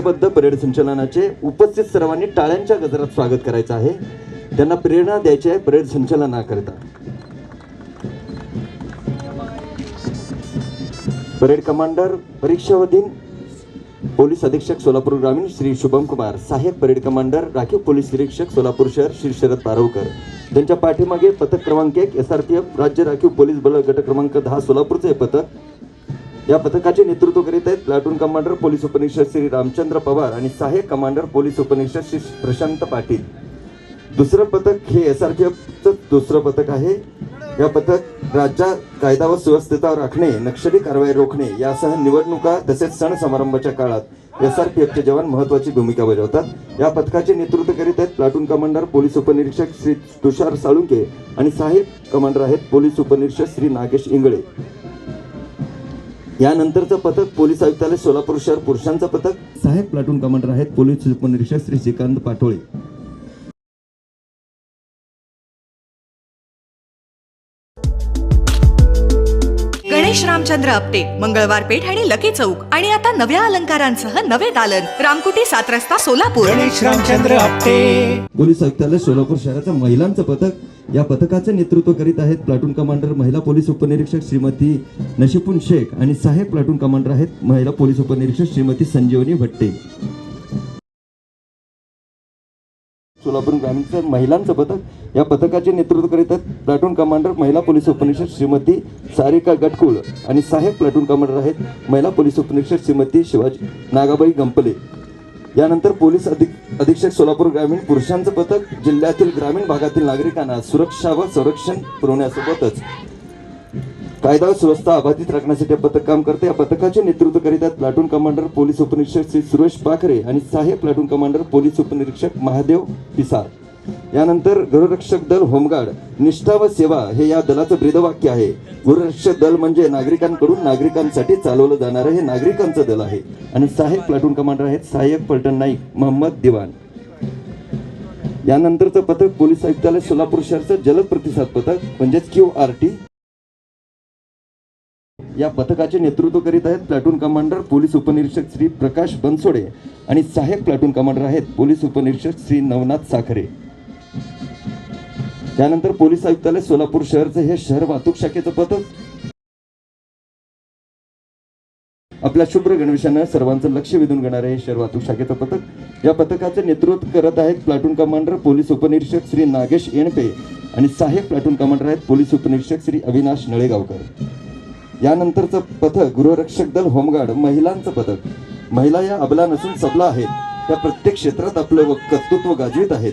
लयबद्ध परेड संचलनाचे उपस्थित सर्वांनी टाळ्यांच्या गजरात स्वागत करायचं आहे. त्यांना प्रेरणा द्यायची आहे परेड संचलनाकरिता. परेड कमांडर परीक्षावधीन पोलीस अधीक्षक सोलापूर ग्रामीण श्री शुभम कुमार सहाय्यक परेड कमांडर राखीव पोलीस निरीक्षक सोलापूर शहर श्री शरद पारवकर त्यांच्या पाठीमागे पथक क्रमांक एक एस आर पी एफ राज्य राखीव पोलीस बल गट क्रमांक दहा सोलापूरचे पथक. या पथकाचे नेतृत्व करीत आहेत प्लाटून कमांडर पोलीस उपनिरीक्षक श्री रामचंद्र पवार आणि सहाय्यक कमांडर पोलीस उपनिरीक्षक श्री प्रशांत पाटील. दुसरं पथक हे एस आर पी एफचं दुसरं पथक आहे. या पथक राज्यात कायदा व सुव्यवस्थेता राखणे नक्षली कारवाई रोखणे यासह निवडणुका तसेच सण समारंभाच्या काळात एस आर पी एफचे जवान महत्वाची भूमिका बजावतात. या पथकाचे नेतृत्व करीत आहेत प्लाटून कमांडर पोलीस उपनिरीक्षक श्री तुषार साळुंके आणि साहेब कमांडर आहेत पोलीस उपनिरीक्षक श्री नागेश इंगळे. यानंतरचं पथक पोलीस आयुक्तालय सोलापूर शहर पुरुषांचं पथक. सहाय्यक प्लाटून कमांडर आहेत पोलीस उपनिरीक्षक श्री श्रीकांत पाटोळे. गणेश रामचंद्र आपटे मंगळवार पेठ आणि लकी चौक आणि आता नव्या अलंकारांसह नवे दालन रामकुटी सात रस्ता सोलापूर. गणेश रामचंद्र आपटे पोलीस आयुक्तालय सोलापूर शहराचं महिलांचं पथक. या पथकाचे नेतृत्व करीत आहेत प्लाटून कमांडर महिला पोलीस उपनिरीक्षक श्रीमती नशिपून शेख आणि सहाय्यक प्लाटून कमांडर आहेत महिला पोलीस उपनिरीक्षक श्रीमती संजीवनी भट्टे. सोलापूर ग्रामीणचं महिलांचं पथक या पथकाचे नेतृत्व करीत आहेत प्लाटून कमांडर महिला पोलीस उपनिरीक्षक श्रीमती सारिका गटकुळ आणि सहाय्यक प्लाटून कमांडर आहेत महिला पोलीस उपनिरीक्षक श्रीमती शिवाजी नागाबाई गंपले. यानंतर पोलीस अधिक अधीक्षक सोलापूर ग्रामीण पुरुषांचं पथक जिल्ह्यातील ग्रामीण भागातील नागरिकांना सुरक्षा व संरक्षण पुरवण्यासोबतच कायदा व सुव्यवस्था अबाधित राखण्यासाठी पथक काम करते. या पथकाचे नेतृत्व करीत आहेत प्लाटून कमांडर पोलीस उपनिरीक्षक श्री सुरेश पाखरे आणि सहाय्यक प्लाटून कमांडर पोलीस उपनिरीक्षक महादेव पिसार यानंतर गृहरक्षक दल होमगार्ड निष्ठा व सेवा हे या दलाचं ब्रीदवाक्य आहे. गृहरक्षक दल म्हणजे नागरिकांकडून नागरिकांसाठी चालवलं जाणारं हे नागरिकांचं दल आहे. आणि सहाय्यक प्लाटून कमांडर आहेत सहाय्यक पलटण नाईक मोहम्मद दिवान. यानंतरचं पथक पोलीस आयुक्तालय सोलापूर शहरचं जलद प्रतिसाद पथक म्हणजेच क्यू आर टी. या पथकाचे नेतृत्व करीत आहेत प्लाटून कमांडर पोलीस उपनिरीक्षक श्री प्रकाश बनसोडे आणि सहाय्यक प्लाटून कमांडर आहेत पोलीस उपनिरीक्षक श्री नवनाथ साखरे. त्यानंतर पोलीस आयुक्तालय सोलापूर शहरचं हे शहर वाहतूक शाखेचं पथक. आपल्या शुभ्र गणवेशानं सर्वांचं लक्ष वेधून घेणारे हे शहर वाहतूक शाखेचं पथक. या पथकाचे नेतृत्व करत आहेत प्लाटून कमांडर पोलीस उपनिरीक्षक श्री नागेश येणपे आणि सहाय्यक प्लाटून कमांडर आहेत पोलीस उपनिरीक्षक श्री अविनाश नळेगावकर. यानंतरचं पथक गृहरक्षक दल होमगार्ड महिलांचं पथक. महिला या अबला नसून सबला आहेत. त्या प्रत्येक क्षेत्रात आपलं कर्तृत्व गाजवीत आहेत.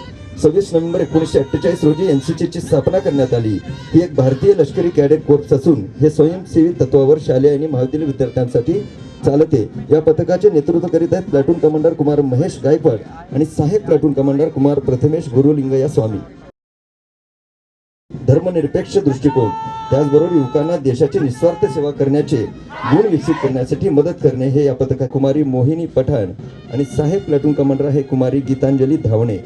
सव्वीस नोव्हेंबर एकोणीसशे अठ्ठेचाळीस रोजी एन सी ची स्थापना करण्यात आली. ही एक भारतीय लष्करी कॅडेट कोर्स असून हे स्वयंसेवी तत्वावर शालेय आणि महाविद्यालयीन विद्यार्थ्यांसाठी चालते. या पथकाचे नेतृत्व करीत आहेत प्लॅटून कमांडर कुमार महेश गायकवाड आणि सहाय्यक प्लॅटून कमांडर कुमार प्रथमेश गुरुलिंगया स्वामी. धर्मनिरपेक्ष दृष्टिकोन. त्याचबरोबर युवकांना देशाची निस्वार्थ सेवा करण्याचे गुण विकसित करण्यासाठी मदत करणे हे या पथका कुमारी मोहिनी पठाण आणि साहेब प्लॅटून कमांडर हे कुमारी गीतांजली धावणे.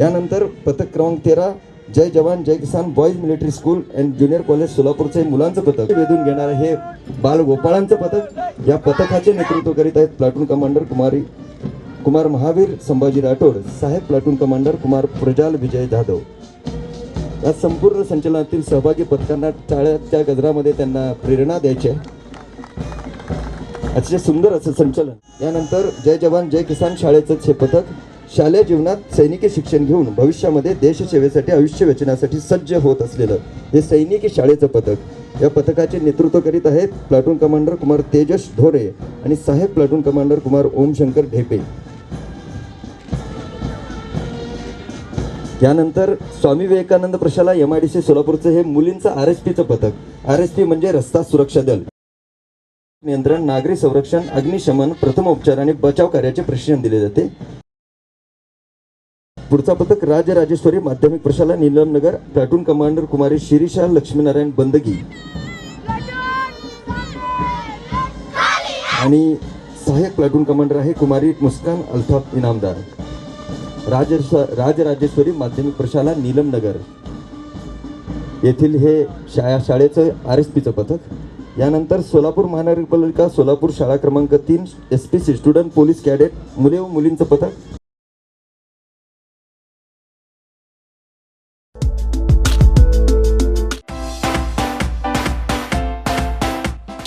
यानंतर पथक क्रमांक तेरा जय जवान जय किसान boys military school and junior college सोलापूरचे मुलांचं पथक. वेधून घेणार हे बालगोपाळांचं पथक. या पथकाचे नेतृत्व करीत आहेत प्लाटून कमांडर कुमारी कुमार महावीर संभाजी राठोड साहेब प्लाटून कमांडर कुमार प्रजाल विजय जाधव. या संपूर्ण संचलनातील सहभागी पथकांना टाळ्याच्या गजरामध्ये त्यांना प्रेरणा द्यायची आहे. अतिशय सुंदर असं संचलन. यानंतर जय जवान जय किसान शाळेचंच हे पथक. शालेय जीवनात सैनिकी शिक्षण घेऊन भविष्यामध्ये देशसेवेसाठी आयुष्य वेचण्यासाठी सज्ज होत असलेलं हे सैनिकी शाळेचं पथक या पथकाचे नेतृत्व करीत आहेत प्लाटून कमांडर कुमार तेजस धोरे आणि साहेब प्लाटून कमांडर कुमार ओमशंकर ढेपे. त्यानंतर स्वामी विवेकानंद प्रशाला एम आय डी सी सोलापूरचं हे मुलींचं आर एस पीचं पथक. आर एस पी म्हणजे रस्ता सुरक्षा दल. नियंत्रण नागरी संरक्षण अग्निशमन प्रथमोपचार आणि बचाव कार्याचे प्रशिक्षण दिले जाते. पुढचा पथक राजराजेश्वरी माध्यमिक प्रशाला नीलमनगर प्लाटून कमांडर कुमारी शिरीषा लक्ष्मीनारायण बंदगी. आणि सहाय्यक प्लाटून कमांडर आहे कुमारी मुस्कान अल्ताफ इनामदार. राज राजराजेश्वरी माध्यमिक प्रशाला नीलमनगर येथील हे शाळा शाळेचं आर एस पीचं पथक. यानंतर सोलापूर महानगरपालिका सोलापूर शाळा क्रमांक तीन S P C student police cadet मुले व मुलींचं पथक.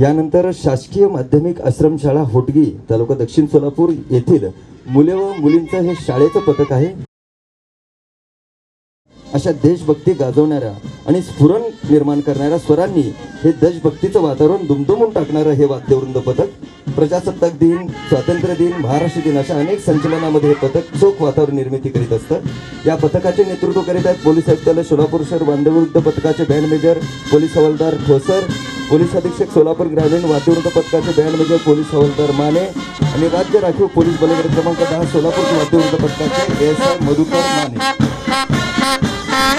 यानंतर शासकीय माध्यमिक आश्रमशाळा होटगी तालुका दक्षिण सोलापूर येथील मुले व मुलींचं हे शाळेचं पथक आहे. अशा देशभक्ती गाजवणाऱ्या आणि स्फुरण निर्माण करणाऱ्या स्वरांनी हे देशभक्तीचं वातावरण दुमदुमून टाकणारं हे वाद्यवृंद पथक प्रजासत्ताक दिन स्वातंत्र्य दिन महाराष्ट्र दिन अशा अनेक संचलनामध्ये हे पथक चोख वातावरण निर्मिती करीत असतं. या पथकाचे नेतृत्व करीत आहेत पोलीस आयुक्तालय सोलापूर शहर बांधवृद्ध पथकाचे बँड मेजर पोलीस हवालदार ठोसर पोलीस अधीक्षक सोलापूर ग्रामीण वाद्यवृंद पथकाचे बँड मेजर पोलीस हवालदार माने आणि राज्य राखीव पोलीस बलगड क्रमांक दहा सोलापूर वाद्यवृंद पथकाचे एस आय मधुकर माने.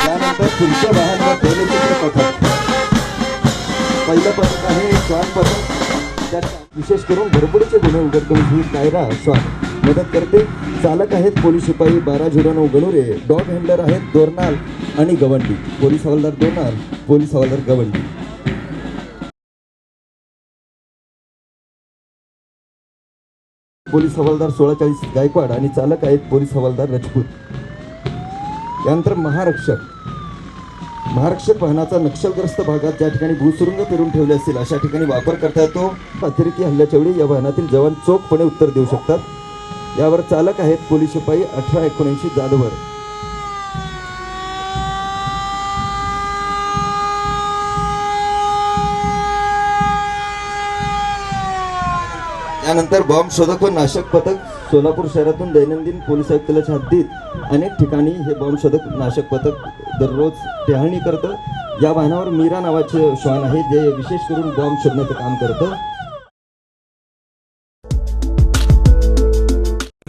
त्यानंतर तुमच्या वाहनावर दैनंदिन पथक. पहिलं पथक आहे श्वान पथक. त्यात विशेष करून घरबुडीचे गुन्हे उघड करून ही कायरा श्वास मदत करते. चालक आहेत पोलीस शिपाई बारा झिरो नऊ गणुरे. डॉग हँडलर आहेत दोरनाल आणि गवंडी. पोलीस हवालदार दोरनाल पोलीस हवालदार गवंडी. पोलीस हवालदार सोळा चाळीस गायकवाड आणि चालक आहेत पोलीस हवालदार रजपूत. यानंतर महारक्षक. महारक्षक वाहनाचा नक्षलग्रस्त भागात ज्या ठिकाणी भूसुरुंग फिरून ठेवले असतील अशा ठिकाणी वापर करता येतो. अतिरेकी हल्ल्याच्या वेळी या वाहनातील जवान चोखपणे उत्तर देऊ शकतात. यावर चालक आहेत पोलीस शिपाई अठरा एकोणऐंशी जाधवर त्यानंतर बॉम्ब शोधक व नाशक पथक सोलापूर शहरातून दैनंदिन पोलीस आयुक्तालयाच्या हद्दीत अनेक ठिकाणी हे बॉम्ब शोधक नाशक पथक दररोज टेहाळणी करतं. या वाहनावर मीरा नावाचे श्वान आहे जे विशेष करून बॉम्ब शोधण्याचं काम करतं.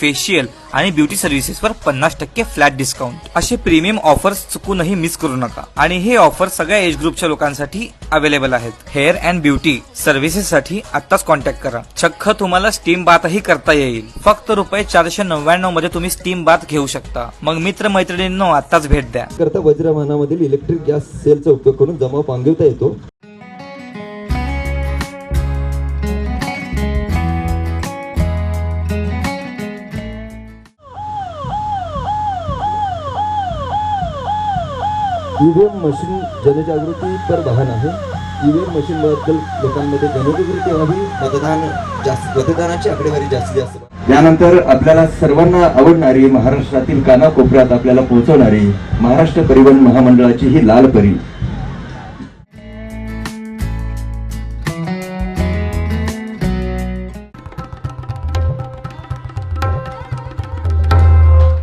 facial आणि ब्युटी सर्व्हिसेसवर पन्नास टक्के फ्लॅट डिस्काउंट असे प्रीमियम ऑफर्स चुकूनही मिस करू नका. आणि हे ऑफर सगळ्या एज ग्रुपच्या लोकांसाठी अवेलेबल आहेत. हेअर अँड ब्युटी सर्व्हिसेससाठी आत्ताच कॉन्टॅक्ट करा. चक्क तुम्हाला स्टीम बाथही करता येईल. फक्त रुपये चारशे नव्याण्णवमध्ये तुम्ही स्टीम बाथ घेऊ शकता. मग मित्र मैत्रिणींनो आत्ताच भेट द्या. करता वज्र इलेक्ट्रिक गॅस सेलचा उपयोग करून जमाव पांगवता येतो. ईव्हीएम मशीन जनजागृती पर वाहन आहे. ईव्हीएम मशीन बद्दल लोकांमध्ये जनजागृती व्हावी मतदान जास्त मतदानाची आकडेवारी जास्तीत जास्त. त्यानंतर आपल्याला सर्वांना आवडणारी महाराष्ट्रातील कानाकोपऱ्यात आपल्याला पोहोचवणारी महाराष्ट्र परिवहन महामंडळाची ही लाल परी.